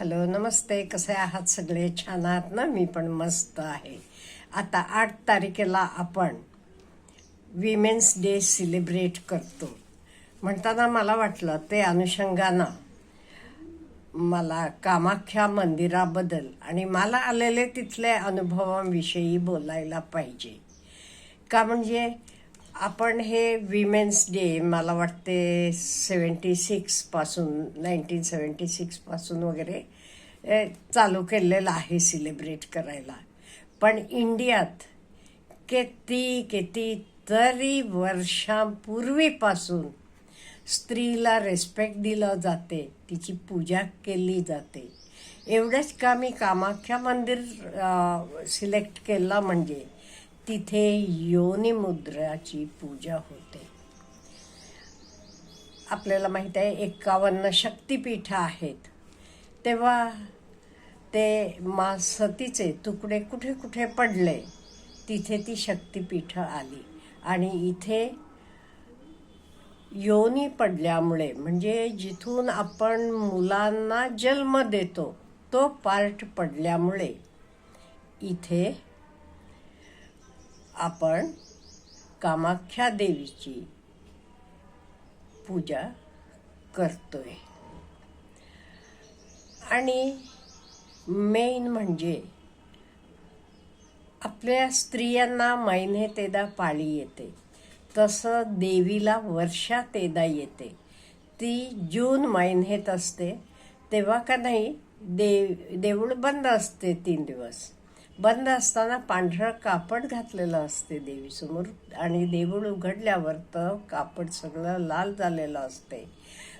Hello नमस्ते. कसे आहात सगळे? छान आहात ना? मी पण मस्त आहे. आता आठ तारखेला आपण विमेन्स डे सेलिब्रेट करतो. म्हणताना मला वाटलं ते अनुषंगानं मला कामाख्या मंदिराबद्दल आणि मला आलेले तिथल्या अनुभवांविषयी बोलायला पाहिजे. का म्हणजे आपण हे विमेन्स डे मला वाटते सेवन्टी सिक्सपासून नाईन्टीन सेवन्टी सिक्सपासून वगैरे चालू केलेलं आहे सेलिब्रेट करायला. पण इंडियात किती किती तरी वर्षांपूर्वीपासून स्त्रीला रेस्पेक्ट दिलं जाते तिची पूजा केली जाते. एवढंच का मी कामाख्या मंदिर सिलेक्ट केलं म्हणजे तिथे योनिमुद्राची पूजा होते. आपल्याला माहीत आहे एकावन्न शक्तिपीठ आहेत. तेव्हा ते मा सतीचे तुकडे कुठे कुठे पडले तिथे ती शक्तिपीठं आली. आणि इथे योनी पडल्यामुळे म्हणजे जिथून आपण मुलांना जन्म देतो तो पार्ट पडल्यामुळे इथे आपण कामाख्या देवीची पूजा करतोय. आणि मेन म्हणजे आपल्या स्त्रियांना महिने तेदा पाळी येते. तसं देवीला वर्षात तेदा येते. ती जून महिन्यात असते. तेव्हा का नाही देव देऊळ बंद असते तीन दिवस. बंद असताना पांढरं कापड घातलेलं असते देवीसमोर आणि देऊळ उघडल्यावर तर कापड सगळं लाल झालेलं असते.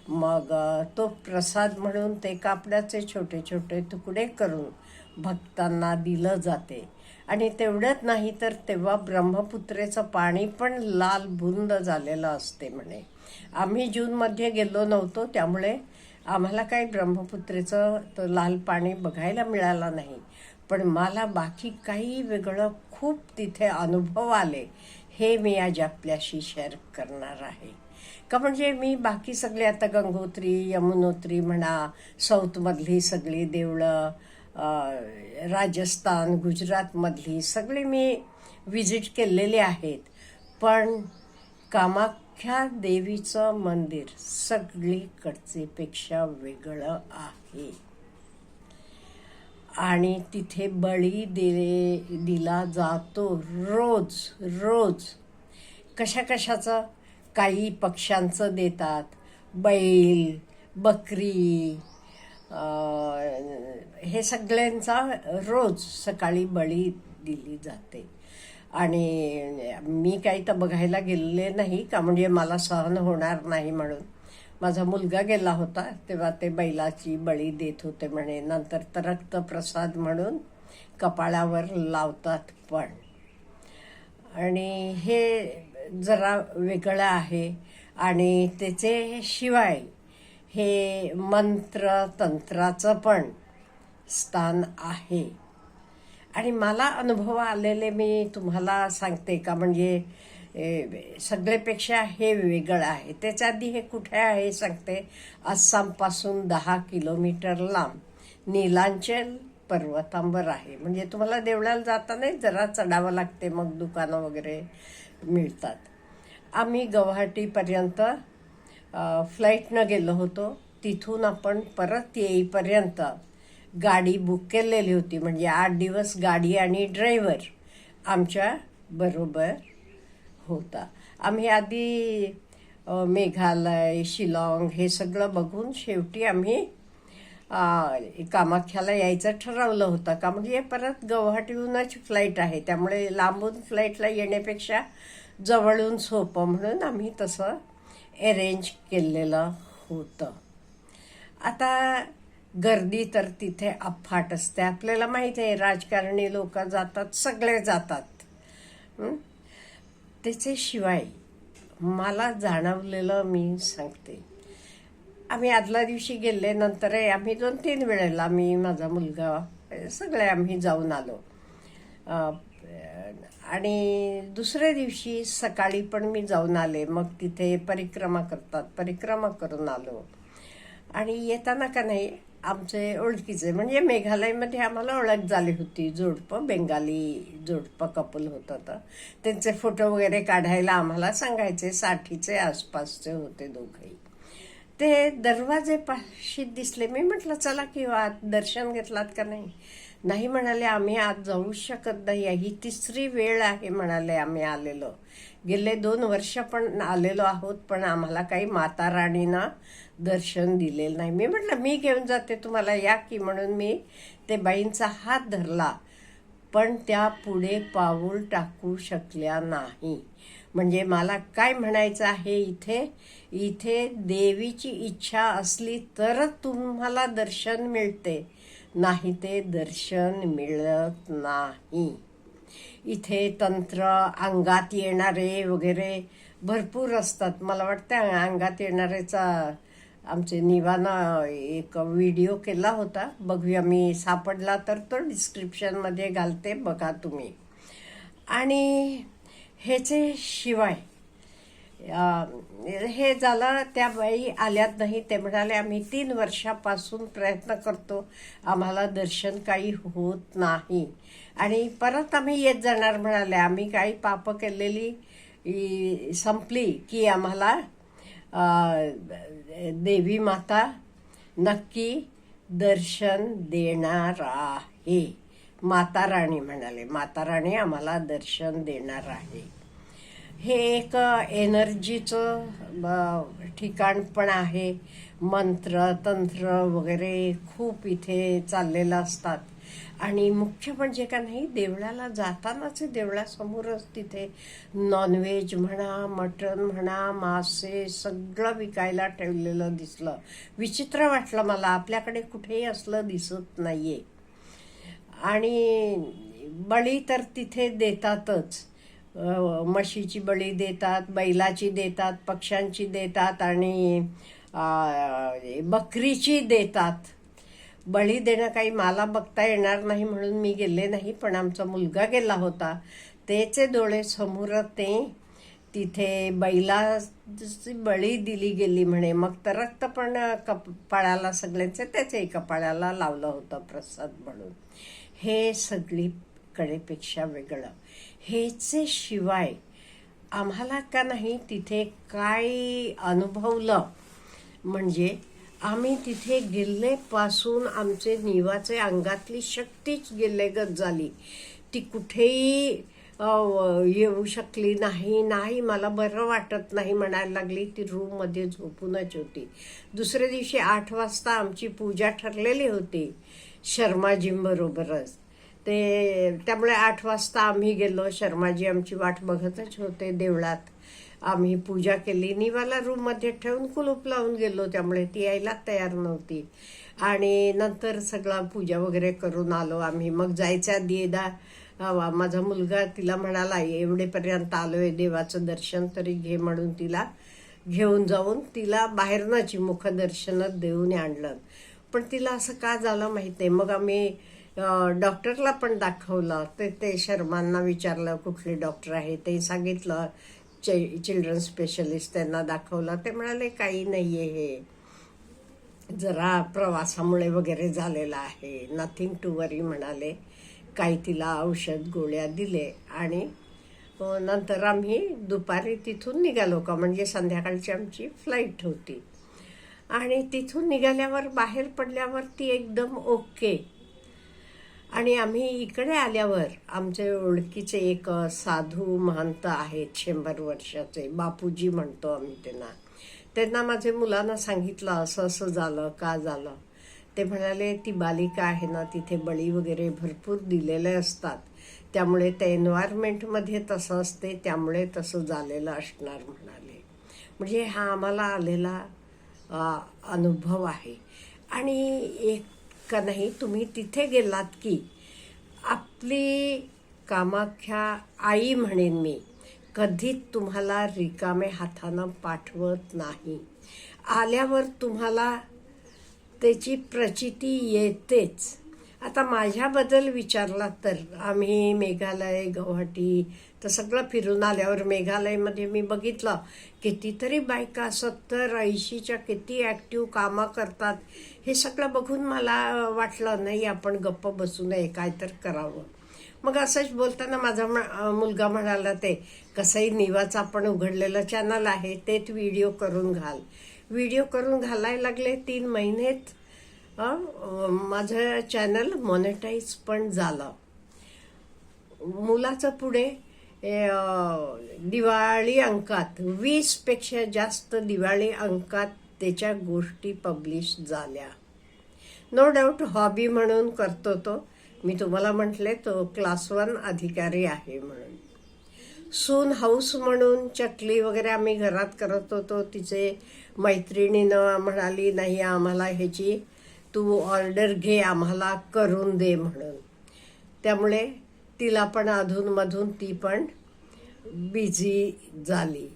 मग तो प्रसाद म्हणून ते कापडाचे छोटे छोटे तुकडे करून भक्तांना दिलं जाते. आणि तेवढंच नाही तर तेव्हा ब्रह्मपुत्रेचं पाणी पण लाल बुंद झालेलं असते म्हणे. आम्ही जूनमध्ये गेलो नव्हतो त्यामुळे आम्हाला काही ब्रह्मपुत्रेचं लाल पाणी बघायला मिळालं नाही. पण मला बाकी काही वेगळं खूप तिथे अनुभव आले हे मी आज आपल्याशी शेअर करणार आहे. का म्हणजे मी बाकी सगळे आता गंगोत्री यमुनोत्री म्हणा साऊथमधली सगळी देवळं राजस्थान गुजरातमधली सगळी मी विजिट केलेली आहेत. पण कामाख्या देवीचं मंदिर सगळीकडचेपेक्षा वेगळं आहे. आणि तिथे बळी दिले दिला जातो रोज रोज. कशा कशाचं? काही पक्ष्यांचं देतात. बैल बकरी हे सगळ्यांचा रोज सकाळी बळी दिली जाते. आणि मी काही तर बघायला गेलेले नाही का? म्हणजे मला सहन होणार नाही म्हणून. माझा मुलगा गेला होता तेव्हा ते बैलाची बळी देत होते म्हणे. नंतर तर रक्तप्रसाद म्हणून कपाळावर लावतात पण. आणि हे जरा वेगळं आहे. आणि त्याचे शिवाय हे मंत्र तंत्राचं पण स्थान आहे. आणि मला अनुभव आलेले मी तुम्हाला सांगते का? म्हणजे सगळेपेक्षा हे वेगळं आहे. त्याच्या आधी हे कुठे आहे सांगते? आसामपासून दहा किलोमीटर लांब नीलांचल पर्वतांवर आहे. म्हणजे तुम्हाला देवळाला जाताना जरा चढावं लागते मग दुकानं वगैरे मिळतात. आम्ही गवाहाटीपर्यंत फ्लाईटनं गेलो होतो. तिथून आपण परत येईपर्यंत गाडी बुक केलेली होती. म्हणजे आठ दिवस गाडी आणि ड्रायव्हर आमच्या बरोबर होता. आम्ही आधी मेघालय शिलाँग हे सगळं बघून शेवटी आम्ही कामाख्याला यायचं ठरवलं होतं. का म्हणजे परत गुवाहाटीहूनच फ्लाईट आहे. त्यामुळे लांबून फ्लाईटला येण्यापेक्षा जवळून सोपं म्हणून आम्ही तसं अरेंज केलेलं होतं. आता गर्दी तर तिथे अफाट असते. आपल्याला माहीत आहे राजकारणी लोक जातात सगळे जातात. त्याच्याशिवाय मला जाणवलेलं मी सांगते. आम्ही आदल्या दिवशी गेले नंतर आम्ही दोन तीन वेळेला मी माझा मुलगा सगळे आम्ही जाऊन आलो. आणि दुसऱ्या दिवशी सकाळी पण मी जाऊन आले. मग तिथे परिक्रमा करतात. परिक्रमा करून आलो. आणि येताना का नाही आमचे ओळखीचे म्हणजे मेघालयमध्ये आम्हाला ओळख झाली होती जोडपं बेंगाली जोडपं कपल होतं तर. त्यांचे फोटो वगैरे काढायला आम्हाला सांगायचे साठीचे आसपासचे होते दोघंही. ते दरवाजे पाशी दिसले. मी म्हटलं चला किंवा हो, आत दर्शन घेतलात का नाही? नाही म्हणाले आम्ही आज जाऊ शकत नाही. ही तिसरी वेळ आहे म्हणाले आम्ही आलेलो. गेले दोन वर्ष पण आलेलो आहोत पण आम्हाला काही माता राणीना दर्शन दिलेलं नाही. मी म्हटलं मी घेऊन जाते तुम्हाला या की. म्हणून मी ते बाईंचा हात धरला. पण त्या पुढे पाऊल टाकू शकल्या नाही. म्हणजे मला काय म्हणायचं आहे इथे? इथे देवीची इच्छा असली तरच तुम्हाला दर्शन मिळते. नाही ते दर्शन मिळत नाही. इथे तंत्र अंगात येणारे वगैरे भरपूर असतात. मला वाटतं अंगात येणारेचा आमचे निवानं एक व्हिडिओ केला होता. बघूया मी सापडला तर तो डिस्क्रिप्शनमध्ये घालते बघा तुम्ही. आणि ह्याचे शिवाय हे झालं त्या बाई आल्यात नाही ते म्हणाले आम्ही तीन वर्षापासून प्रयत्न करतो. आम्हाला दर्शन काही होत नाही. आणि परत आम्ही येत जाणार म्हणाले. आम्ही काही पापं केलेली संपली की आम्हाला देवी माता नक्की दर्शन देणार आहे. माता राणी म्हणाले. माता राणी आम्हाला दर्शन देणार आहे. हे एक एनर्जीचं ठिकाण पण आहे. मंत्र तंत्र वगैरे खूप इथे चाललेलं असतात. आणि मुख्य म्हणजे का नाही देवळाला जातानाच देवळासमोरच तिथे नॉनव्हेज म्हणा मटण म्हणा मासे सगळं विकायला ठेवलेलं दिसलं. विचित्र वाटलं मला आपल्याकडे कुठेही असलं दिसत नाहीये. आणि बळी तर तिथे देतातच. म्हशीची बळी देतात बैलाची देतात पक्ष्यांची देतात आणि बकरीची देतात. बळी देणं काही मला बघता येणार नाही म्हणून मी गेले नाही पण आमचा मुलगा गेला होता. त्याचे डोळे समोर ते तिथे बैलाची बळी दिली गेली म्हणे. मग तर रक्त पण कपाळाला सगळ्यांचे त्याच्याही कपाळाला लावलं होतं प्रसाद म्हणून. हे सगळीकडेपेक्षा वेगळं. हेचे शिवाय आम्हाला का नाही तिथे काय अनुभवलं? म्हणजे आम्ही तिथे गेल्लेपासून आमचे निवाचे अंगातली शक्तीच गेल्लेगत झाली. ती कुठेही येऊ शकली नाही नाही मला बरं वाटत नाही म्हणायला लागली. ती रूममध्ये झोपूनच होती. दुसऱ्या दिवशी आठ वाजता आमची पूजा ठरलेली होती शर्माजींबरोबरच. ते त्यामुळे आठ वाजता आम्ही गेलो. शर्माजी आमची वाट बघतच होते देवळात. आम्ही पूजा केली. निवाला रूममध्ये ठेवून कुलूप लावून गेलो. त्यामुळे ती यायला तयार नव्हती. आणि नंतर सगळा पूजा वगैरे करून आलो आम्ही. मग जायच्या दिदा माझा मुलगा तिला म्हणाला एवढेपर्यंत आलोय देवाचं दर्शन तरी घे म्हणून तिला घेऊन जाऊन तिला बाहेरनाची मुखदर्शनात देऊन आणलं. पण तिला असं का झालं माहिती आहे मग आम्ही डॉक्टरला पण दाखवलं. ते ते शर्मांना विचारलं कुठले डॉक्टर आहे? ते सांगितलं चिल्ड्रन स्पेशलिस्ट त्यांना दाखवला. ते म्हणाले काही नाही आहे हे. जरा प्रवासामुळे वगैरे झालेलं आहे. नथिंग टू वरी म्हणाले. काही तिला औषध गोळ्या दिले आणि नंतर आम्ही दुपारी तिथून निघालो का? म्हणजे संध्याकाळची आमची फ्लाईट होती. आणि तिथून निघाल्यावर बाहेर पडल्यावर ती एकदम ओके आणि आम्ही इकडे आल्यावर आमचे ओळखीचे एक साधू महंत आहेत शंभर वर्षाचे बापूजी म्हणतो आम्ही त्यांना. त्यांना माझ्या मुलांना सांगितलं असं असं झालं का झालं. ते म्हणाले ती बालिका आहे ना तिथे बळी वगैरे भरपूर दिलेले असतात. त्यामुळे त्या एन्व्हायरमेंटमध्ये तसं असते त्यामुळे तसं झालेलं असणार म्हणाले. म्हणजे हा आम्हाला आलेला अनुभव आहे. आणि एक का नाही तुम्ही तिथे गेलात की आपली कामाख्या आई म्हणेन मी कधी तुम्हाला रिकामे हातानं पाठवत नाही. आल्यावर तुम्हाला त्याची प्रचिती येतेच. आता माझ्याबद्दल विचारला तर आम्ही मेघालय गुवाहाटी तर सगळं फिरून आल्यावर मेघालयमध्ये मी बघितलं कितीतरी बायका सत्तर ऐंशीच्या किती ॲक्टिव्ह कामं करतात हे सगळं बघून मला वाटलं नाही आपण गप्प बसू नये काय तर करावं. मग असंच बोलताना माझा म- मुलगा म्हणाला ते कसंही निवाचं आपण उघडलेलं चॅनल आहे तेच व्हिडिओ करून घाल. व्हिडिओ करून घालायला लागले तीन महिनेत. माझं चॅनल मॉनिटाईज पण झालं. मुलाचं पुढे दिवाळी अंकात वीसपेक्षा जास्त दिवाळी अंकात त्याच्या गोष्टी पब्लिश झाल्या. नो डाऊट हॉबी म्हणून करतो तो. मी तुम्हाला म्हटले तो क्लास वन अधिकारी आहे म्हणून. सून हाऊस म्हणून चकली वगैरे आम्ही घरात करत होतो. तिचे मैत्रिणीनं म्हणाली नाही आम्हाला ह्याची तू ऑर्डर घे आम्हाला करून दे म्हणून. त्यामुळे तिला पण अधूनमधून ती पण बिझी झाली.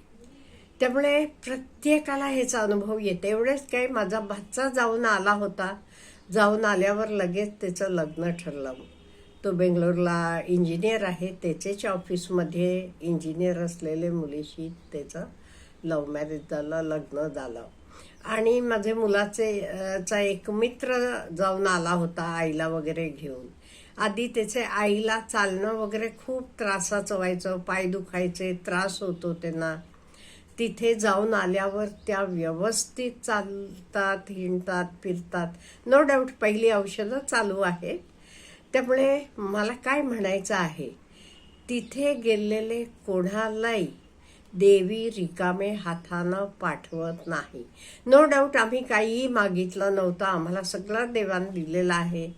त्यामुळे प्रत्येकाला ह्याचा अनुभव येते. एवढेच काही माझा भाचा जाऊन आला होता. जाऊन आल्यावर लगेच त्याचं लग्न ठरलं. तो बेंगलोरला इंजिनियर आहे. त्याच्याच ऑफिसमध्ये इंजिनियर असलेले मुलीशी त्याचं लव्ह मॅरेज झालं लग्न झालं. आणि माझे मुलाचे चा एक मित्र जाऊन आला होता आईला वगैरे घेऊन. आधी त्याचे आईला चालणं वगैरे खूप त्रासाचं व्हायचं पाय दुखायचे त्रास होतो त्यांना. तिथे जाऊन आल्यावर त्या व्यवस्थित चालतात हिंडतात फिरतात. नो डाऊट पहिली औषधं चालू आहेत. त्यामुळे मला काय म्हणायचं आहे तिथे गेलेले कोणालाही देवी रिकामे हातानं पाठवत नाही. नो डाऊट आम्ही काहीही मागितलं नव्हतं. आम्हाला सगळं देवान दिलेलं आहे.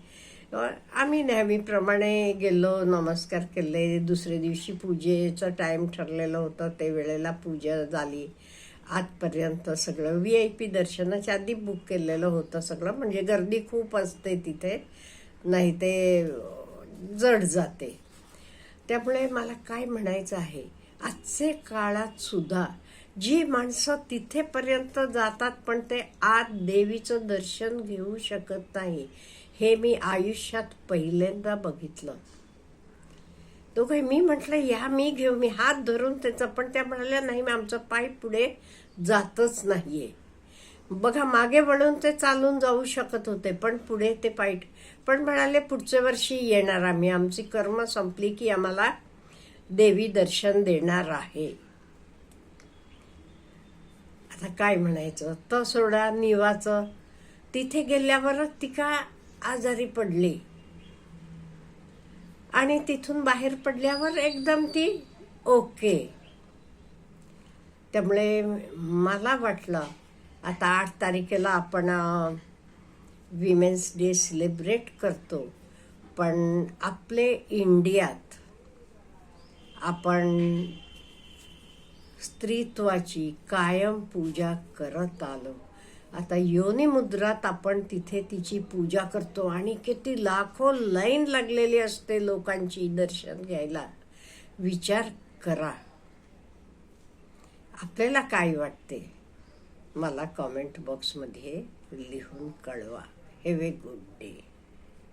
आम्ही नेहमीप्रमाणे गेलो नमस्कार केले. दुसऱ्या दिवशी पूजेचं टाईम ठरलेलं होतं. ते वेळेला पूजा झाली. आजपर्यंत सगळं व्ही आय पी दर्शनाच्या आधी बुक केलेलं होतं सगळं. म्हणजे गर्दी खूप असते तिथे. नाही ते जड जाते. त्यामुळे मला काय म्हणायचं आहे? आजचे काळात सुद्धा जी माणसं तिथेपर्यंत जातात पण ते आत देवीचं दर्शन घेऊ शकत नाही हे मी आयुष्यात पहिल्यांदा बघितलं. तो काही मी म्हटलं या मी घेऊ मी हात धरून त्याचा पण त्या म्हणाल्या नाही मी आमचं पाय पुढे जातच नाहीये. बघा मागे वळून ते चालून जाऊ शकत होते पण पुढे ते पाय पण म्हणाले पुढच्या वर्षी येणार आम्ही आमची कर्म संपली की आम्हाला देवी दर्शन देणार आहे. आता काय म्हणायचं? तर सोडा निवाचं. तिथे गेल्यावरच ती का आजारी पडली? आणि तिथून बाहेर पडल्यावर एकदम ती ओके. त्यामुळे मला वाटलं आता आठ तारखेला आपण विमेन्स डे सेलिब्रेट करतो. पण आपले इंडियात आपण स्त्रीत्वाची कायम पूजा करत आलो. आता योनी मुद्रात आपण तिथे तिची पूजा करतो आणि किती लाखो लाईन लागलेली असते लोकांची दर्शन घ्यायला. विचार करा. आपल्याला काय वाटते? मला कॉमेंट बॉक्समध्ये लिहून कळवा. Have a good day